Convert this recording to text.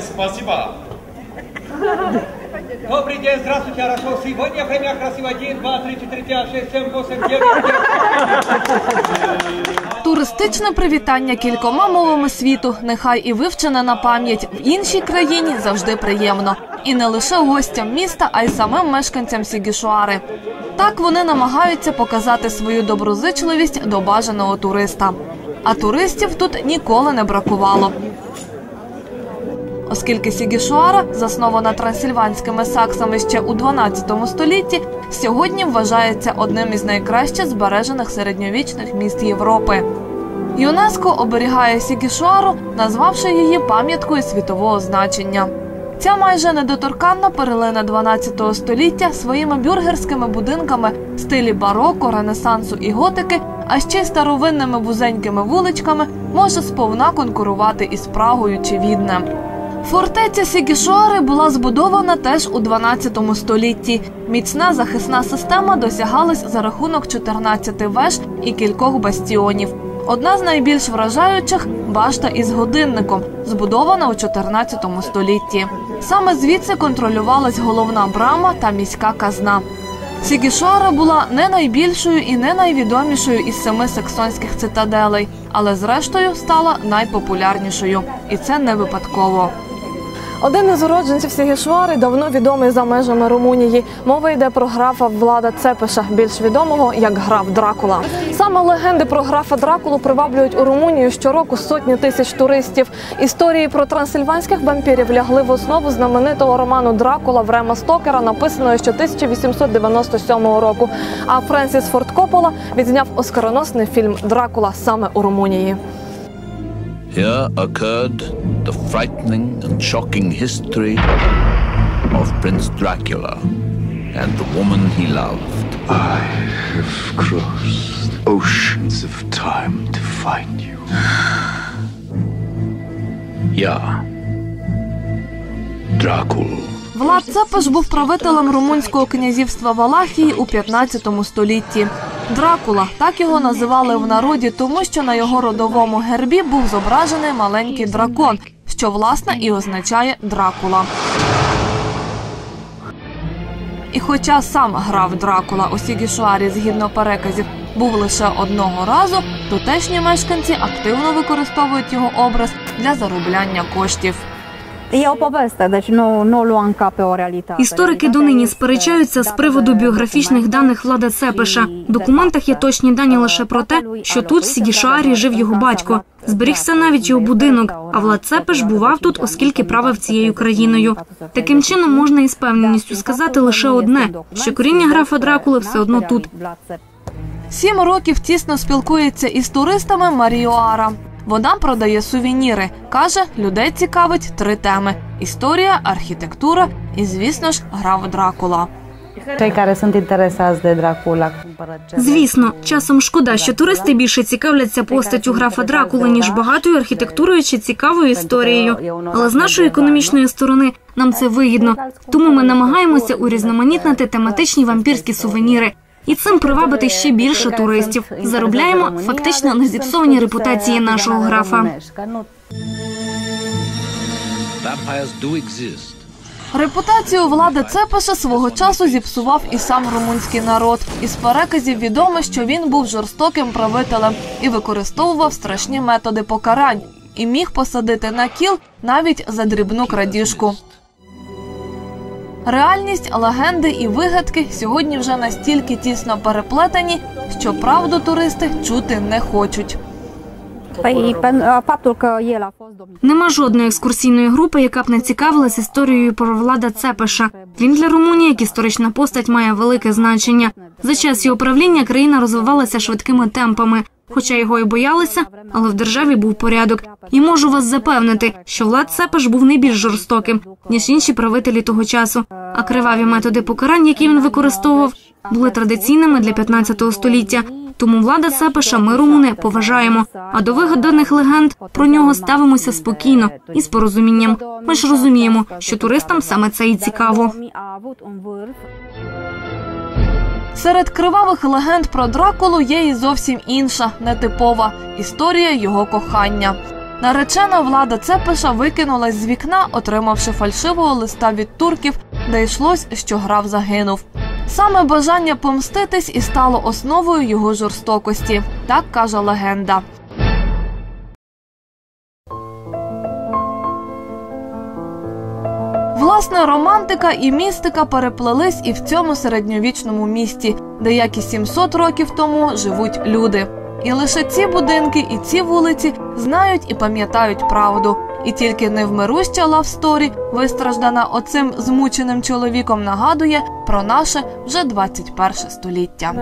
спасибо. Добрый день, здравствуйте, хорошо. Сегодня время красиво. 1, 2, 3, 4, 5, 6, 7, 8, 9, 10. Туристичне привітання кількома мовами світу, нехай і вивчене на пам'ять в іншій країні завжди приємно. І не лише гостям міста, а й самим мешканцям Сігішуари. Так вони намагаються показати свою доброзичливість до бажаного туриста. А туристів тут ніколи не бракувало. Оскільки Сігішуара, заснована трансильванськими саксами ще у 12 столітті, сьогодні вважається одним із найкраще збережених середньовічних міст Європи. ЮНЕСКО оберігає Сігішуару, назвавши її пам'яткою світового значення. Ця майже недоторканна перлина 12 століття своїми бюргерськими будинками в стилі бароко, ренесансу і готики, а ще старовинними вузенькими вуличками може сповна конкурувати із Прагою чи Віднем. Фортеця Сігішуари була збудована теж у 12 столітті. Міцна захисна система досягалась за рахунок 14 веж і кількох бастіонів. Одна з найбільш вражаючих башта із годинником, збудована у 14 столітті. Саме звідси контролювалась головна брама та міська казна. Сігішуара була не найбільшою і не найвідомішою із семи саксонських цитаделей, але зрештою стала найпопулярнішою. І це не випадково. Один із уродженців Сігішвари давно відомий за межами Румунії. Мова йде про графа Влада Цепиша, більш відомого як граф Дракула. Саме легенди про графа Дракулу приваблюють у Румунію щороку сотні тисяч туристів. Історії про трансильванських вампірів лягли в основу знаменитого роману Дракула Врема Стокера, написаного ще 1897 року. А Френсіс Форд Коппола відзняв оскароносний фільм Дракула саме у Румунії. Here occurred the frightening and shocking history of Prince Dracula and the woman he loved. I have crossed oceans of time to find you. Ja. Dracul. Влад Цепеш був правителем румунського князівства Валахії у 15 столітті. Дракула так його називали в народі, тому що на його родовому гербі був зображений маленький дракон, що власне і означає Дракула. І хоча сам грав Дракула у Сігішуарі згідно переказів був лише одного разу, тутешні мешканці активно використовують його образ для заробляння коштів. O poveste, deci nu, nu o ca pe o realitate. Історики донині сперечаються з приводу біографічних даних Влада Цепиша. В документах є точні дані лише про те, що тут в Сігішарі жив його батько. Зберігся навіть його будинок. А Влад Цепиш бував тут, оскільки правив цією країною. Таким чином можна із певненістю сказати лише одне: що коріння графа Дракули все одно тут. Сім років тісно спілкується із туристами Маріоара. Вона продає сувеніри. Каже, людей цікавить три теми: історія, архітектура і, звісно ж, Дракула. Dracula cumpără ce Звісно, часом шкода, що туристи більше цікавляться постаттю графа Дракули, ніж багатою архітектурою чи цікавою історією. Але з нашої економічної сторони нам це вигідно. Тому ми намагаємося урізноманітнити тематичні вампірські сувеніри. І цим привабити ще більше туристів. Заробляємо фактично на зіпсованій репутації нашого графа. Репутацію влади Цепеша свого часу зіпсував і сам румунський народ. Із переказів відомо, що він був жорстоким правителем і використовував страшні методи покарань, і міг посадити на кіл навіть за дрібну крадіжку. Реальність, легенди і вигадки сьогодні вже настільки тісно переплетені, що правду туристи чути не хочуть. Нема жодної екскурсійної групи, яка б не цікавилась історією про влада Цепеша. Він для Румунії як історична постать має велике значення. За час його правління країна розвивалася швидкими темпами. Хоча його і боялися, але в державі був порядок. І можу вас запевнити, що влад Цепеш був не більш жорстоким ніж інші правителі того часу. А криваві методи покарань, які він використовував, були традиційними для 15 століття. Тому влада Цепеша ми румуни поважаємо. А до вигаданих легенд про нього ставимося спокійно і з порозумінням. Ми ж розуміємо, що туристам саме це і цікаво. Серед кривавих легенд про Дракулу є і зовсім інша, нетипова історія його кохання. Наречена влада Цепиша викинулась з вікна, отримавши фальшивого листа від турків, де йшлось, що граф загинув. Саме бажання помститись і стало основою його жорстокості, так каже легенда. Власне, романтика і містика переплелись і в цьому середньовічному місті, де як і 700 років тому живуть люди. І лише ці будинки і ці вулиці знають і пам'ятають правду. І тільки невмируща лавсторі, вистраждана оцим змученим чоловіком, нагадує про наше вже 21 століття.